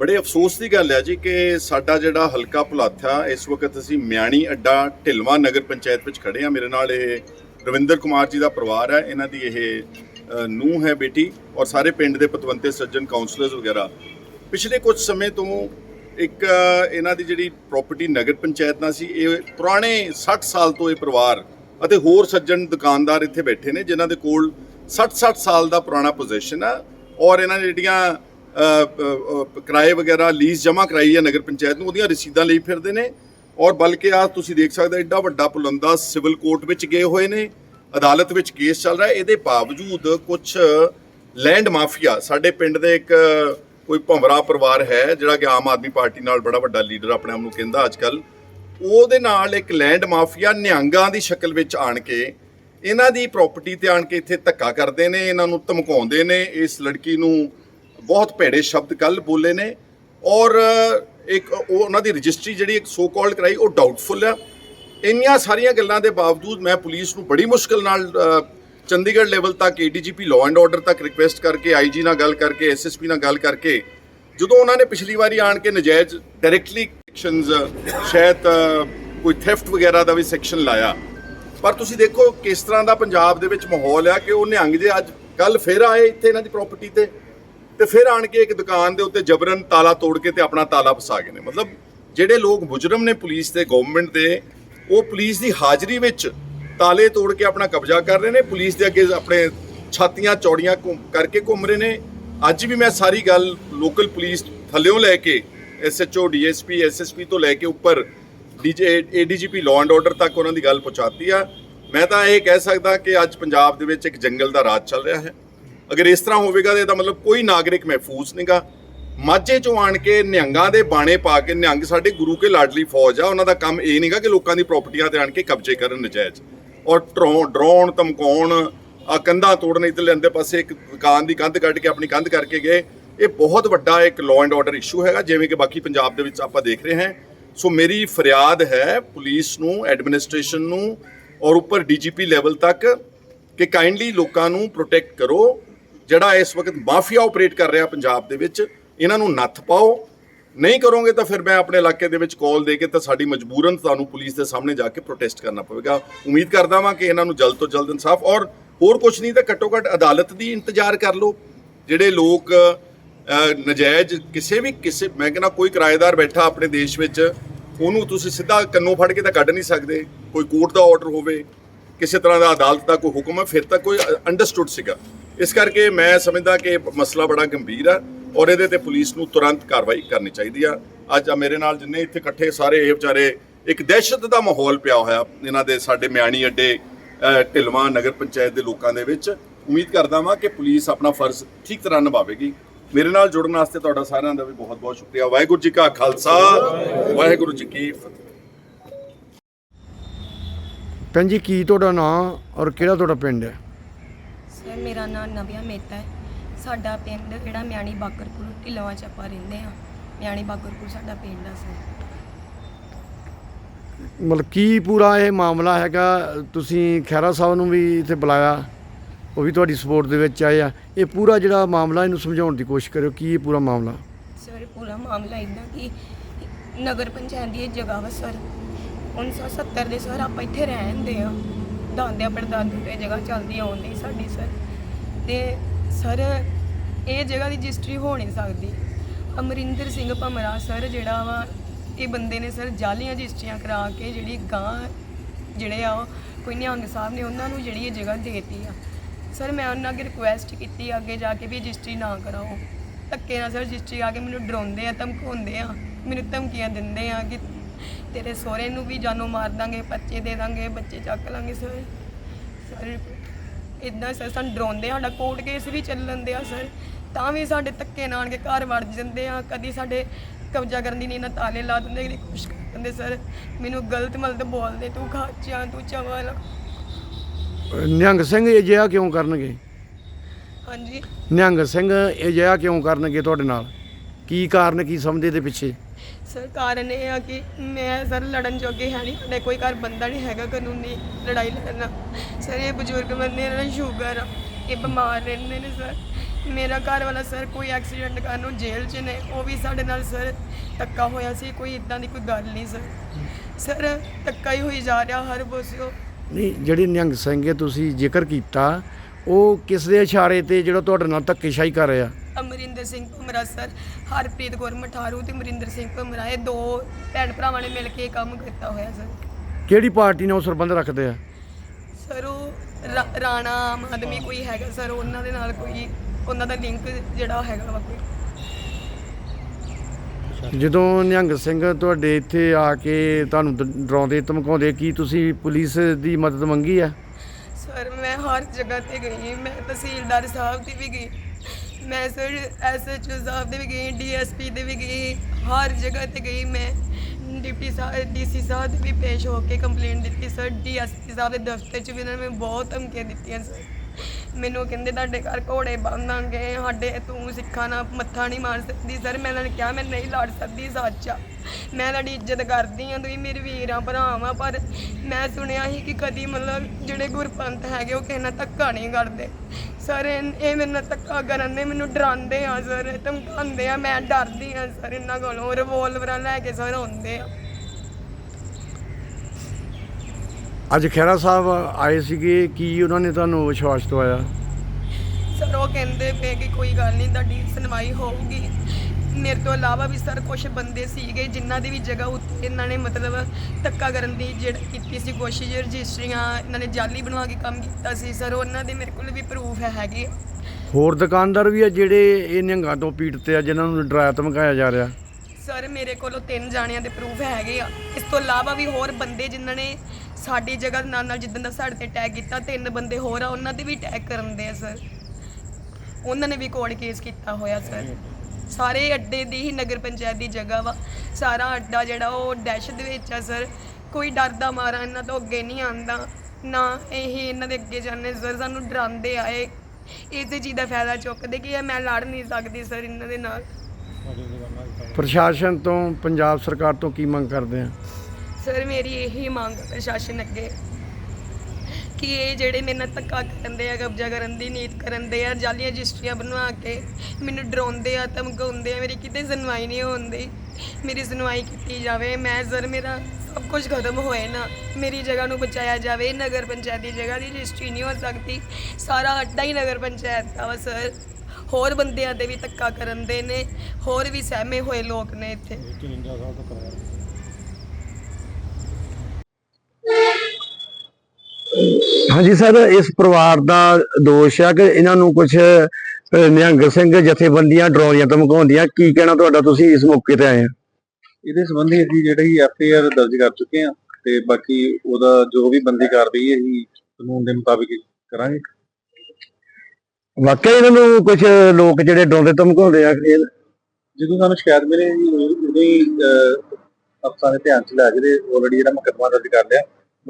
ਬੜੇ ਅਫਸੋਸ ਦੀ ਗੱਲ ਹੈ ਜੀ ਕਿ ਸਾਡਾ ਜਿਹੜਾ ਹਲਕਾ ਭੁਲਾਥਾ ਇਸ ਵਕਤ ਅਸੀਂ ਮਿਆਣੀ ਅੱਡਾ ਢਿਲਵਾ ਨਗਰ ਪੰਚਾਇਤ ਵਿੱਚ ਖੜੇ ਆ। ਮੇਰੇ ਨਾਲ ਇਹ ਰਵਿੰਦਰ ਕੁਮਾਰ ਜੀ ਦਾ ਪਰਿਵਾਰ ਹੈ, ਇਹਨਾਂ ਦੀ ਇਹ ਨੂੰ ਹੈ ਬੇਟੀ ਔਰ ਸਾਰੇ ਪਿੰਡ ਦੇ ਪਤਵੰਤੇ, ਸੱਜਣ ਕਾਉਂਸਲਰਸ ਵਗੈਰਾ। ਪਿਛਲੇ ਕੁਝ ਸਮੇਂ ਤੋਂ ਇੱਕ, ਇਹਨਾਂ ਦੀ ਜਿਹੜੀ ਪ੍ਰਾਪਰਟੀ ਨਗਰ ਪੰਚਾਇਤ ਨਾਲ ਸੀ, ਇਹ ਪੁਰਾਣੇ 60 ਸਾਲ ਤੋਂ ਇਹ ਪਰਿਵਾਰ ਅਤੇ ਹੋਰ ਸੱਜਣ ਦੁਕਾਨਦਾਰ ਇੱਥੇ ਬੈਠੇ ਨੇ, ਜਿਨ੍ਹਾਂ ਦੇ ਕੋਲ 60-60 ਸਾਲ ਦਾ ਪੁਰਾਣਾ ਪੋਜੀਸ਼ਨ ਆ ਔਰ ਇਹਨਾਂ ਨੇ ਜਿਹੜੀਆਂ ਕਿਰਾਏ ਵਗੈਰਾ ਲੀਜ਼ ਜਮ੍ਹਾਂ ਕਰਾਈ ਹੈ ਨਗਰ ਪੰਚਾਇਤ ਨੂੰ, ਉਹਦੀਆਂ ਰਸੀਦਾਂ ਲਈ ਫਿਰਦੇ ਨੇ। ਔਰ ਬਲਕਿ ਆ ਤੁਸੀਂ ਦੇਖ ਸਕਦੇ ਹੋ, ਐਡਾ ਵੱਡਾ ਪੁਲੰਦਾ ਸਿਵਲ ਕੋਰਟ ਵਿੱਚ ਗਏ ਹੋਏ ਨੇ, ਅਦਾਲਤ ਵਿੱਚ ਕੇਸ ਚੱਲ ਰਿਹਾ ਇਹਦੇ ਬਾਵਜੂਦ ਕੁਝ ਲੈਂਡ ਮਾਫੀਆ, ਸਾਡੇ ਪਿੰਡ ਦੇ ਇੱਕ ਕੋਈ ਭੰਵਰਾ ਪਰਿਵਾਰ ਹੈ, ਜਿਹੜਾ ਕਿ ਆਮ ਆਦਮੀ ਪਾਰਟੀ ਨਾਲ ਬੜਾ ਵੱਡਾ ਲੀਡਰ ਆਪਣੇ ਆਪ ਨੂੰ ਕਹਿੰਦਾ ਅੱਜ ਕੱਲ ਉਹਦੇ ਨਾਲ ਇੱਕ ਲੈਂਡ ਮਾਫੀਆ ਨਿਹੰਗਾਂ ਦੀ ਸ਼ਕਲ ਵਿੱਚ ਆਣ ਕੇ, ਇਹਨਾਂ ਦੀ ਪ੍ਰਾਪਰਟੀ ਤੇ ਆਣ ਕੇ ਇੱਥੇ ਧੱਕਾ ਕਰਦੇ ਨੇ, ਇਹਨਾਂ ਨੂੰ ਧਮਕਾਉਂਦੇ ਨੇ, ਇਸ ਲੜਕੀ ਨੂੰ ਬਹੁਤ ਭੈੜੇ ਸ਼ਬਦ ਕੱਲ ਬੋਲੇ ਨੇ ਔਰ ਇੱਕ ਉਹ ਉਹਨਾਂ ਦੀ ਰਜਿਸਟਰੀ ਜਿਹੜੀ ਇੱਕ ਸੋ ਕਾਲਡ ਕਰਾਈ, ਉਹ ਡਾਊਟਫੁਲ ਆ। ਇੰਨੀਆਂ ਸਾਰੀਆਂ ਗੱਲਾਂ ਦੇ ਬਾਵਜੂਦ ਮੈਂ ਪੁਲਿਸ ਨੂੰ ਬੜੀ ਮੁਸ਼ਕਲ ਨਾਲ ਚੰਡੀਗੜ੍ਹ ਲੈਵਲ ਤੱਕ ਏਡੀਜੀਪੀ ਲਾਅ ਐਂਡ ਆਰਡਰ ਤੱਕ ਰਿਕੁਐਸਟ ਕਰਕੇ ਆਈਜੀ ਨਾਲ ਗੱਲ ਕਰਕੇ ਐਸਐਸਪੀ ਨਾਲ ਗੱਲ ਕਰਕੇ, ਜਦੋਂ ਉਹਨਾਂ ਨੇ ਪਿਛਲੀ ਵਾਰੀ ਆਣ ਕੇ ਨਜਾਇਜ਼ ਡਾਇਰੈਕਟਲੀ ਸੈਕਸ਼ਨਸ ਸ਼ਾਇਦ ਕੋਈ ਥੈਫਟ ਵਗੈਰਾ ਦਾ ਵੀ ਸੈਕਸ਼ਨ ਲਾਇਆ। ਪਰ ਤੁਸੀਂ ਦੇਖੋ ਕਿਸ ਤਰ੍ਹਾਂ ਦਾ ਪੰਜਾਬ ਦੇ ਵਿੱਚ ਮਾਹੌਲ ਆ ਕਿ ਉਹ ਨਿਹੰਗ ਜੇ ਅੱਜ ਕੱਲ ਫਿਰ ਆਏ ਇੱਥੇ ਇਹਨਾਂ ਦੀ ਪ੍ਰਾਪਰਟੀ ਤੇ। ਤੇ ਫਿਰ ਆਣ ਕੇ ਇੱਕ ਦੁਕਾਨ ਦੇ ਉੱਤੇ ਜਬਰਨ ਤਾਲਾ ਤੋੜ ਕੇ ਤੇ ਆਪਣਾ ਤਾਲਾ ਫਸਾ ਗਏ ਨੇ। ਮਤਲਬ ਜਿਹੜੇ ਲੋਕ ਮੁਜਰਮ ਨੇ ਪੁਲਿਸ ਤੇ ਗਵਰਨਮੈਂਟ ਦੇ, ਉਹ ਪੁਲਿਸ ਦੀ ਹਾਜ਼ਰੀ ਵਿੱਚ ਤਾਲੇ ਤੋੜ ਕੇ ਆਪਣਾ ਕਬਜ਼ਾ ਕਰ ਰਹੇ ਨੇ। ਪੁਲਿਸ ਦੇ ਅੱਗੇ ਆਪਣੇ ਛਾਤੀਆਂ, ਚੌੜੀਆਂ ਘੁੰਮ- ਕਰਕੇ ਘੁੰਮ ਰਹੇ ਨੇ। ਅੱਜ ਵੀ ਮੈਂ ਸਾਰੀ ਗੱਲ ਲੋਕਲ ਪੁਲਿਸ ਥੱਲਿਓਂ ਲੈ ਕੇ ਐਸਐਚਓ ਡੀਐਸਪੀ ਐਸਐਸਪੀ ਤੋਂ ਲੈ ਕੇ ਉੱਪਰ DG ADGP law and order ਤੱਕ ਉਹਨਾਂ ਦੀ ਗੱਲ ਪਹੁੰਚਾਤੀ ਆ। ਮੈਂ ਤਾਂ ਇਹ ਕਹਿ ਸਕਦਾ ਕਿ ਅੱਜ ਪੰਜਾਬ ਦੇ ਵਿੱਚ ਇੱਕ ਜੰਗਲ ਦਾ ਰਾਜ ਚੱਲ ਰਿਹਾ ਹੈ। ਅਗਰ ਇਸ ਤਰ੍ਹਾਂ ਹੋਵੇਗਾ ਤਾਂ ਇਹਦਾ ਮਤਲਬ ਕੋਈ ਨਾਗਰਿਕ ਮਹਿਫੂਜ਼ ਨਹੀਂਗਾ। ਮਾਝੇ ਚੋਂ ਆਣ ਕੇ ਨਿਹੰਗਾਂ ਦੇ ਬਾਣੇ ਪਾ ਕੇ ਨਿਹੰਗ ਸਾਡੇ ਗੁਰੂ ਕੇ ਲਾਡਲੀ ਫੌਜ ਆ, ਉਹਨਾਂ ਦਾ ਕੰਮ ਇਹ ਨਹੀਂਗਾ ਕਿ ਲੋਕਾਂ ਦੀ ਪ੍ਰਾਪਰਟੀਆਂ ਤੇ ਆਣ ਕੇ ਕਬਜ਼ੇ ਕਰਨ ਨਜਾਇਜ਼। ਔਰ ਡਰਾਉਣ ਡਰਾਉਣ ਧਮਕਾਉਣ, ਆ ਕੰਧਾਂ ਤੋੜਨ ਇੱਧਰ ਅੰਦਰ ਪਾਸੇ ਇੱਕ ਦੁਕਾਨ ਦੀ ਕੰਧ ਕੱਢ ਕੇ ਆਪਣੀ ਕੰਧ ਕਰਕੇ ਗਏ। ਇਹ ਬਹੁਤ ਵੱਡਾ ਇੱਕ ਲਾਅ ਐਂਡ ਆਰਡਰ ਇਸ਼ੂ ਹੈਗਾ, ਜਿਵੇਂ ਕਿ ਬਾਕੀ ਪੰਜਾਬ ਦੇ ਵਿੱਚ ਆਪਾਂ ਦੇਖ ਰਹੇ ਹਾਂ। ਸੋ ਮੇਰੀ ਫਰਿਆਦ ਹੈ ਪੁਲਿਸ ਨੂੰ ਐਡਮਿਨਿਸਟ੍ਰੇਸ਼ਨ ਨੂੰ ਔਰ ਉੱਪਰ ਡੀਜੀਪੀ ਲੈਵਲ ਤੱਕ ਕਿ ਕਾਈਂਡਲੀ ਲੋਕਾਂ ਨੂੰ ਪ੍ਰੋਟੈਕਟ ਕਰੋ। ਜਿਹੜਾ ਇਸ ਵਕਤ ਮਾਫੀਆ ਆਪਰੇਟ ਕਰ ਰਿਹਾ ਪੰਜਾਬ ਦੇ ਵਿੱਚ ਇਹਨਾਂ ਨੂੰ ਨੱਥ ਪਾਓ। ਨਹੀਂ ਕਰੋਗੇ ਤਾਂ ਫਿਰ ਮੈਂ ਆਪਣੇ ਇਲਾਕੇ ਦੇ ਵਿੱਚ ਕਾਲ ਦੇ ਕੇ ਤਾਂ ਸਾਡੀ ਮਜਬੂਰਨ ਤੁਹਾਨੂੰ ਪੁਲਿਸ ਦੇ ਸਾਹਮਣੇ ਜਾ ਕੇ ਪ੍ਰੋਟੈਸਟ ਕਰਨਾ ਪਵੇਗਾ। ਉਮੀਦ ਕਰਦਾ ਵਾਂ ਕਿ ਇਹਨਾਂ ਨੂੰ ਜਲਦ ਤੋਂ ਜਲਦ ਇਨਸਾਫ ਔਰ ਹੋਰ ਕੁਝ ਨਹੀਂ ਤਾਂ ਘੱਟੋ ਘੱਟ ਅਦਾਲਤ ਦੀ ਇੰਤਜ਼ਾਰ ਕਰ ਲਓ। ਜਿਹੜੇ ਲੋਕ ਅਹ, ਨਜਾਇਜ਼ ਕਿਸੇ ਵੀ ਕਿਸੇ ਮੈਂ ਕਹਿੰਦਾ ਕੋਈ ਕਿਰਾਏਦਾਰ ਬੈਠਾ ਆਪਣੇ ਦੇਸ਼ ਵਿੱਚ ਉਹਨੂੰ ਤੁਸੀਂ ਸਿੱਧਾ ਕੰਨੋਂ ਫੜ ਕੇ ਤਾਂ ਕੱਢ ਨਹੀਂ ਸਕਦੇ। ਕੋਈ ਕੋਰਟ ਦਾ ਆਰਡਰ ਹੋਵੇ ਕਿਸੇ ਤਰ੍ਹਾਂ ਦਾ ਅਦਾਲਤ ਦਾ ਕੋਈ ਹੁਕਮ ਹੈ ਫਿਰ ਤਾਂ ਕੋਈ ਅੰਡਰਸਟੂਡ ਸੀਗਾ। ਇਸ ਕਰਕੇ ਮੈਂ ਸਮਝਦਾ ਕਿ ਮਸਲਾ ਬੜਾ ਗੰਭੀਰ ਆ ਔਰ ਇਹਦੇ ਤੇ ਪੁਲਿਸ ਨੂੰ ਤੁਰੰਤ ਕਾਰਵਾਈ ਕਰਨੀ ਚਾਹੀਦੀ ਆ। ਅੱਜ ਮੇਰੇ ਨਾਲ ਜਿੰਨੇ ਇੱਥੇ ਇਕੱਠੇ ਸਾਰੇ ਇਹ ਵਿਚਾਰੇ ਇੱਕ ਦਹਿਸ਼ਤ ਦਾ ਮਾਹੌਲ ਪਿਆ ਹੋਇਆ ਇਹਨਾਂ ਦੇ ਸਾਡੇ ਮਿਆਣੀ ਅੱਡੇ ਅਹ, ਨਗਰ ਪੰਚਾਇਤ ਦੇ ਲੋਕਾਂ ਦੇ ਵਿੱਚ। ਉਮੀਦ ਕਰਦਾ ਵਾਂ ਕਿ ਪੁਲਿਸ ਆਪਣਾ ਫਰਜ਼ ਠੀਕ ਤਰ੍ਹਾਂ ਨਿਭਾਵੇਗੀ। ਮੇਰੇ ਨਾਲ ਜੁੜਨ ਵਾਸਤੇ ਤੁਹਾਡਾ ਸਾਰਿਆਂ ਦਾ ਵੀ ਬਹੁਤ ਬਹੁਤ ਸ਼ੁਕਰੀਆ। ਵਾਹਿਗੁਰੂ ਜੀ ਕਾ ਖਾਲਸਾ ਵਾਹਿਗੁਰੂ ਜੀ ਕੀ ਫਤਿਹ। ਭੈਣ ਜੀ ਕੀ ਤੁਹਾਡਾ ਨਾਮ ਔਰ ਕਿਹੜਾ ਤੁਹਾਡਾ ਪਿੰਡ ਹੈ? ਸਰ ਮੇਰਾ ਨਾਮ ਨਵਿਆ ਮਹਿਤਾ ਹੈ। ਸਾਡਾ ਪਿੰਡ ਜਿਹੜਾ ਮਿਆਣੀ ਬਾਕਰਪੁਰ ਢਿੱਲਵਾਂ ਚ ਆਪਾਂ ਰਹਿੰਦੇ ਆ ਮਿਆਣੀ ਬਾਕਰਪੁਰ ਸਾਡਾ ਪਿੰਡ ਆ ਸਰ। ਮਤਲਬ ਕੀ ਪੂਰਾ ਇਹ ਮਾਮਲਾ ਹੈਗਾ? ਤੁਸੀਂ ਖੈਰਾ ਸਾਹਿਬ ਨੂੰ ਵੀ ਇੱਥੇ ਬੁਲਾਇਆ। ਉਹ ਵੀ ਤੁਹਾਡੀ ਸਪੋਰਟ ਦੇ ਵਿੱਚ ਆਏ ਆ। ਇਹ ਪੂਰਾ ਜਿਹੜਾ ਮਾਮਲਾ ਇਹਨੂੰ ਸਮਝਾਉਣ ਦੀ ਕੋਸ਼ਿਸ਼ ਕਰਿਓ ਕੀ ਇਹ ਪੂਰਾ ਮਾਮਲਾ? ਸਰ ਪੂਰਾ ਮਾਮਲਾ ਇਦਾਂ ਕਿ ਨਗਰ ਪੰਚਾਇਤ ਦੀ ਇਹ ਜਗ੍ਹਾ ਵਾ ਸਰ। 1970 ਦੇ ਸਰ ਆਪਾਂ ਇੱਥੇ ਰਹਿੰਦੇ ਆ ਦਾਦੇ ਪੜਦਾਦੇ ਤੇ ਜਗ੍ਹਾ ਚੱਲਦੀ ਆਉਂਦੀ ਸਾਡੀ ਸਰ। ਤੇ ਸਰ, ਇਹ ਜਗ੍ਹਾ ਦੀ ਰਜਿਸਟਰੀ ਹੋ ਨਹੀਂ ਸਕਦੀ। ਅਮਰਿੰਦਰ ਸਿੰਘ ਭਮਰਾ ਸਰ, ਜਿਹੜਾ ਵਾ, ਇਹ ਬੰਦੇ ਨੇ ਸਰ ਜਾਲੀਆਂ ਰਜਿਸਟਰੀਆਂ ਕਰਾ ਕੇ ਜਿਹੜੀ ਗਾਂ ਜਿਹੜੇ ਆ, ਕੋਈ ਨਿਹੰਗ ਸਾਹਿਬ ਨੇ ਉਹਨਾਂ ਨੂੰ ਜਿਹੜੀ ਇਹ ਜਗ੍ਹਾ ਦੇਤੀ ਆ। ਸਰ, ਮੈਂ ਉਹਨਾਂ ਅੱਗੇ ਰਿਕੁਐਸਟ ਕੀਤੀ ਅੱਗੇ ਜਾ ਕੇ ਵੀ ਰਜਿਸਟਰੀ ਨਾ ਕਰਾਓ। ਧੱਕੇ ਨਾਲ ਸਰ ਰਜਿਸਟਰੀ ਆ ਕੇ ਮੈਨੂੰ ਡਰਾਉਂਦੇ ਆ, ਧਮਕਾਉਂਦੇ ਆ, ਮੈਨੂੰ ਧਮਕੀਆਂ ਦਿੰਦੇ ਆ ਕਿ ਤੇਰੇ ਸਹੁਰੇ ਨੂੰ ਵੀ ਜਾਨੋਂ ਮਾਰ ਦਾਂਗੇ ਬੱਚੇ ਦੇ ਦਾਂਗੇ ਬੱਚੇ ਚੱਕ ਲਾਂਗੇ ਸਰ। ਸਰ ਇਦਾਂ ਸਰ ਸਾਨੂੰ ਡਰਾਉਂਦੇ ਆ, ਸਾਡਾ ਕੋਰਟ ਕੇਸ ਵੀ ਚੱਲਣ ਦਿਆ ਸਰ। ਤਾਂ ਵੀ ਸਾਡੇ ਧੱਕੇ ਨਾਲ ਕੇ ਘਰ ਵੜ ਜਾਂਦੇ ਆ ਕਦੀ ਸਾਡੇ ਕਬਜ਼ਾ ਕਰਨ ਦੀ ਨਹੀਂ ਨਾ ਤਾਲੇ ਲਾ ਦਿੰਦੇ ਕਦੀ ਕੁਛ ਕਰ ਦਿੰਦੇ ਸਰ। ਮੈਨੂੰ ਗਲਤ ਮਲਤ ਬੋਲਦੇ ਤੂੰ ਖਾਚਾ ਤੂੰ ਚਵਲ ਨਿਹੰਗ ਸਿੰਘ ਇਹ ਜਿਹਾ ਕਿਉਂ ਕਰਨਗੇ? ਹਾਂਜੀ। ਨਿਹੰਗ ਸਿੰਘ ਇਹ ਜਿਹਾ ਕਿਉਂ ਕਰਨਗੇ ਤੁਹਾਡੇ ਨਾਲ? ਕੀ ਕਾਰਨ ਕੀ ਸਮਝਦੇ ਦੇ ਪਿੱਛੇ? ਸਰ, ਕਾਰਨ ਇਹ ਆ ਕਿ ਮੈਂ ਸਰ ਲੜਨ ਜੋਗੇ ਹੈ ਨਹੀਂ ਸਾਡੇ ਕੋਈ ਘਰ ਬੰਦਾ ਨਹੀਂ ਹੈਗਾ ਕਾਨੂੰਨੀ ਲੜਾਈ ਲੜਨਾ। ਸਰ, ਇਹ ਬਜ਼ੁਰਗ ਬੰਦੇ ਨੇ ਸ਼ੂਗਰ ਆ ਇਹ ਬਿਮਾਰ ਰਹਿੰਦੇ ਨੇ ਸਰ। ਮੇਰਾ ਘਰ ਵਾਲਾ ਸਰ ਕੋਈ ਐਕਸੀਡੈਂਟ ਕਰਨ ਨੂੰ ਜੇਲ੍ਹ 'ਚ ਨੇ, ਉਹ ਵੀ ਸਾਡੇ ਨਾਲ ਸਰ ਧੱਕਾ ਹੋਇਆ ਸੀ, ਕੋਈ ਇਦਾਂ ਦੀ ਕੋਈ ਗੱਲ ਨਹੀਂ ਸਰ। ਸਰ, ਧੱਕਾ ਹੀ ਹੋਈ ਜਾ ਰਿਹਾ ਹਰ ਬੋਸਿਓ ਨਹੀਂ, ਜਿਹੜੀ ਨਿਹੰਗ ਸਿੰਘ ਹੈ, ਤੁਸੀਂ ਜ਼ਿਕਰ ਕੀਤਾ ਉਹ ਕਿਸ ਦੇ ਇਸ਼ਾਰੇ ਤੇ ਜਿਹੜਾ ਤੁਹਾਡੇ ਨਾਲ ਧੱਕੇਸ਼ਾਹੀ ਕਰ ਰਿਹਾ? ਅਮਰਿੰਦਰ ਸਿੰਘ ਭਮਰਾ ਸਰ। ਹਰਪ੍ਰੀਤ ਕੌਰ ਮਠਾਰੂ ਤੇ ਅਮਰਿੰਦਰ ਸਿੰਘ ਭਮਰਾ ਇਹ ਦੋ ਭੈਣ ਭਰਾਵਾਂ ਨੇ ਮਿਲ ਕੇ ਇਹ ਕੰਮ ਕੀਤਾ ਹੋਇਆ ਸਰ। ਕਿਹੜੀ ਪਾਰਟੀ ਨਾਲ ਉਹ ਸੰਬੰਧ ਰੱਖਦੇ ਆ? ਸਰ ਉਹ ਰਾ- ਰਾਣਾ ਆਮ ਆਦਮੀ ਕੋਈ ਹੈਗਾ ਸਰ ਉਹਨਾਂ ਦੇ ਨਾਲ ਕੋਈ ਉਹਨਾਂ ਦਾ ਲਿੰਕ ਜਿਹੜਾ ਹੈਗਾ ਵਾ ਕੋਈ। ਜਦੋਂ ਨਿਹੰਗ ਸਿੰਘ ਤੁਹਾਡੇ ਇੱਥੇ ਆ ਕੇ ਤੁਹਾਨੂੰ ਡਰਾਉਂਦੇ ਧਮਕਾਉਂਦੇ ਕੀ ਤੁਸੀਂ ਪੁਲਿਸ ਦੀ ਮਦਦ ਮੰਗੀ ਆ? ਮੈਂ ਹਰ ਜਗ੍ਹਾ ਤੇ ਗਈ ਮੈਂ ਤਹਿਸੀਲਦਾਰ ਸਾਹਿਬ ਦੀ ਵੀ ਗਈ। ਮੈਂ ਸਰ ਐਸਐਚਓ ਸਾਹਿਬ ਦੇ ਵੀ ਗਈ ਡੀਐਸਪੀ ਦੇ ਵੀ ਗਈ, ਹਰ ਜਗ੍ਹਾ ਤੇ ਗਈ ਮੈਂ। ਡਿਪਟੀ ਸਾਹਿਬ ਡੀਸੀ ਸਾਹਿਬ ਦੇ ਵੀ ਪੇਸ਼ ਹੋ ਕੇ ਕੰਪਲੇਂਟ ਦਿੱਤੀ ਸਰ। ਡੀਐਸਪੀ ਸਾਹਿਬ ਦੇ ਦਫ਼ਤਰ 'ਚ ਵੀ ਉਹਨਾਂ ਨੇ ਮੈਨੂੰ ਬਹੁਤ ਧਮਕੀਆਂ ਦਿੱਤੀਆਂ ਸਰ। ਮੈਨੂੰ ਕਹਿੰਦੇ ਤੁਹਾਡੇ ਘਰ ਘੋੜੇ ਬੰਨਾਂਗੇ ਸਾਡੇ ਤੂੰ ਸਿੱਖਾਂ ਨਾਲ ਮੱਥਾ ਨਹੀਂ ਮਾਰ ਸਕਦੀ। ਸਰ ਮੈਂ ਇਹਨਾਂ ਨੇ ਕਿਹਾ, ਮੈਂ ਨਹੀਂ ਲੜ ਸਕਦੀ, ਸੱਚ ਮੈਂ ਤੁਹਾਡੀ ਇੱਜ਼ਤ ਕਰਦੀ ਹਾਂ ਤੁਸੀਂ ਮੇਰੇ ਵੀਰਾਂ, ਭਰਾਵਾਂ, ਪਰ ਮੈਂ ਸੁਣਿਆ ਸੀ ਕਿ ਕਦੀ ਮਤਲਬ ਜਿਹੜੇ ਗੁਰਪੰਥ ਹੈਗੇ, ਉਹ ਕਿਸੇ ਨਾਲ ਧੱਕਾ ਨਹੀਂ ਕਰਦੇ। ਸਰ ਇਹ ਇਹ ਮੇਰੇ ਨਾਲ ਧੱਕਾ ਕਰਨ ਦੇ ਮੈਨੂੰ ਡਰਾਉਂਦੇ ਆ ਸਰ ਧਮਕਾਉਂਦੇ ਆ, ਮੈਂ ਡਰਦੀ ਆ ਸਰ ਇਹਨਾਂ ਕੋਲੋਂ। ਰਿਵੋਲਵਰਾਂ ਲੈ ਕੇ ਸਰ ਆਉਂਦੇ ਆ। ਅੱਜ ਖਹਿਰਾ ਸਾਹਿਬ ਆਏ ਸੀਗੇ ਕੀ ਉਹਨਾਂ ਨੇ ਤੁਹਾਨੂੰ ਵਿਸ਼ਵਾਸ ਦਵਾਇਆ? ਸਰ ਉਹ ਕਹਿੰਦੇ ਪਏ ਕਿ ਕੋਈ ਗੱਲ ਨਹੀਂ ਤੁਹਾਡੀ ਸੁਣਵਾਈ ਹੋਊਗੀ। ਮੇਰੇ ਤੋਂ ਇਲਾਵਾ ਵੀ ਸਰ ਕੁਝ ਬੰਦੇ ਸੀਗੇ ਜਿਨ੍ਹਾਂ ਦੀ ਵੀ ਜਗ੍ਹਾ ਉੱਤੇ ਇਹਨਾਂ ਨੇ ਮਤਲਬ ਧੱਕਾ ਕਰਨ ਦੀ ਜਿਹੜੀ ਕੀਤੀ ਸੀ ਕੋਸ਼ਿਸ਼ ਰਜਿਸਟਰੀਆਂ ਇਹਨਾਂ ਨੇ ਜਾਲੀ ਬਣਵਾ ਕੇ ਕੰਮ ਕੀਤਾ ਸੀ। ਸਰ ਉਹਨਾਂ ਦੇ ਮੇਰੇ ਕੋਲ ਵੀ ਪ੍ਰੂਫ ਹੈਗੇ ਆ। ਹੋਰ ਦੁਕਾਨਦਾਰ ਵੀ ਆ ਜਿਹੜੇ ਇਹ ਨਿਹੰਗਾਂ ਤੋਂ ਪੀੜਤ ਆ ਜਿਨ੍ਹਾਂ ਨੂੰ ਡਰਾਇਆ ਧਮਕਾਇਆ ਜਾ ਰਿਹਾ? ਸਰ ਮੇਰੇ ਕੋਲੋਂ ਤਿੰਨ ਜਾਣਿਆਂ ਦੇ ਪ੍ਰੂਫ ਹੈਗੇ ਆ। ਇਸ ਤੋਂ ਇਲਾਵਾ ਵੀ ਹੋਰ ਬੰਦੇ ਜਿਨ੍ਹਾਂ ਨੇ ਸਾਡੀ ਜਗ੍ਹਾ ਦੇ ਨਾਲ ਨਾਲ ਜਿੱਦਾਂ ਦਾ ਸਾਡੇ ਤੇ ਅਟੈਕ ਕੀਤਾ, ਤਿੰਨ ਬੰਦੇ ਹੋਰ ਆ, ਉਹਨਾਂ 'ਤੇ ਵੀ ਅਟੈਕ ਕਰਨ ਦੇ ਆ ਸਰ ਉਹਨਾਂ ਨੇ ਵੀ ਕੋਰਟ ਕੇਸ ਕੀਤਾ ਹੋਇਆ ਸਰ ਸਾਰੇ ਅੱਡੇ ਦੀ ਹੀ ਨਗਰ ਪੰਚਾਇਤ ਦੀ ਜਗ੍ਹਾ ਵਾ। ਸਾਰਾ ਅੱਡਾ ਜਿਹੜਾ ਉਹ ਦਹਿਸ਼ਤ ਦੇ ਵਿੱਚ ਆ ਸਰ ਕੋਈ ਡਰਦਾ ਮਾਰਾ ਇਹਨਾਂ ਤੋਂ ਅੱਗੇ ਨਹੀਂ ਆਂਦਾ ਨਾ ਇਹ ਇਹਨਾਂ ਦੇ ਅੱਗੇ ਜਾਂਦੇ ਸਰ ਸਾਨੂੰ ਡਰਾਉਂਦੇ ਆਏ ਇਹ। ਇਸੇ ਚੀਜ਼ ਦਾ ਫਾਇਦਾ ਚੁੱਕਦੇ ਕਿ ਇਹ ਮੈਂ ਲੜ ਨਹੀਂ ਸਕਦੀ ਸਰ ਇਹਨਾਂ ਦੇ ਨਾਲ। ਪ੍ਰਸ਼ਾਸਨ ਤੋਂ, ਪੰਜਾਬ ਸਰਕਾਰ ਤੋਂ ਕੀ ਮੰਗ ਕਰਦੇ ਆ? ਸਰ, ਮੇਰੀ ਇਹੀ ਮੰਗ ਪ੍ਰਸ਼ਾਸਨ ਅੱਗੇ ਕਿ ਇਹ ਜਿਹੜੇ ਮੇਰੇ ਨਾਲ ਧੱਕਾ ਕਰਨ ਦੇ ਆ, ਕਬਜ਼ਾ ਕਰਨ ਦੀ, ਨੀਤ ਕਰਨ ਦੇ ਆ, ਜਾਲੀਆਂ ਰਜਿਸਟਰੀਆਂ ਬਣਵਾ ਕੇ ਮੈਨੂੰ ਡਰਾਉਂਦੇ ਆ, ਧਮਕਾਉਂਦੇ ਆ, ਮੇਰੀ ਕਿਤੇ ਸੁਣਵਾਈ ਨਹੀਂ ਹੁੰਦੀ ਮੇਰੀ ਸੁਣਵਾਈ ਕੀਤੀ ਜਾਵੇ। ਮੈਂ ਸਰ, ਮੇਰਾ ਸਭ ਕੁਝ ਖਤਮ ਹੋਏ ਨਾ, ਮੇਰੀ ਜਗ੍ਹਾ ਨੂੰ ਬਚਾਇਆ ਜਾਵੇ। ਨਗਰ ਪੰਚਾਇਤ ਦੀ ਜਗ੍ਹਾ ਦੀ ਰਜਿਸਟਰੀ ਨਹੀਂ ਹੋ ਸਕਦੀ। ਸਾਰਾ ਅੱਡਾ ਹੀ ਨਗਰ ਪੰਚਾਇਤ ਦਾ ਵਾ ਸਰ। ਹੋਰ ਬੰਦਿਆਂ ਦੇ ਵੀ ਧੱਕਾ ਕਰਨ ਦੇ ਨੇ। ਹੋਰ ਵੀ ਸਹਿਮੇ ਹੋਏ ਲੋਕ ਨੇ ਇੱਥੇ। ਹਾਂਜੀ ਸਰ ਇਸ ਪਰਿਵਾਰ ਦਾ ਦੋਸ਼ ਆ ਕਿ ਇਹਨਾਂ ਨੂੰ ਕੁਝ ਨਿਹੰਗ ਸਿੰਘ ਜਥੇਬੰਦੀਆਂ ਡਰਾਉਂਦੀਆਂ ਧਮਕਾਉਂਦੀਆਂ। ਕੀ ਕਹਿਣਾ ਤੁਹਾਡਾ ਤੁਸੀਂ ਇਸ ਮੌਕੇ ਤੇ ਆਏ ਆ? ਇਹਦੇ ਸੰਬੰਧੀ ਅਸੀਂ ਜਿਹੜੀ ਐਫ ਆਈ ਆਰ ਦਰਜ ਕਰ ਚੁੱਕੇ ਹਾਂ ਤੇ ਬਾਕੀ ਉਹਦਾ ਜੋ ਵੀ ਬੰਦੀ ਕਾਰਵਾਈ ਹੈ ਅਸੀਂ ਕਾਨੂੰਨ ਦੇ ਮੁਤਾਬਿਕ ਕਰਾਂਗੇ। ਵਾਕਿਆ ਇਹਨਾਂ ਨੂੰ ਕੁਝ ਲੋਕ ਜਿਹੜੇ ਡਰਾਉਂਦੇ ਧਮਕਾਉਂਦੇ ਆ? ਜਦੋਂ ਸਾਨੂੰ ਸ਼ਿਕਾਇਤ ਮਿਲੇ ਉਦੋਂ ਹੀ ਅਫਸਰਾਂ ਦੇ ਧਿਆਨ ਚ ਲੈ ਕੇ ਆਲਰੇਡੀ ਜਿਹੜਾ ਮੁਕੱਦਮਾ ਦਰਜ ਕਰ ਲਿਆ।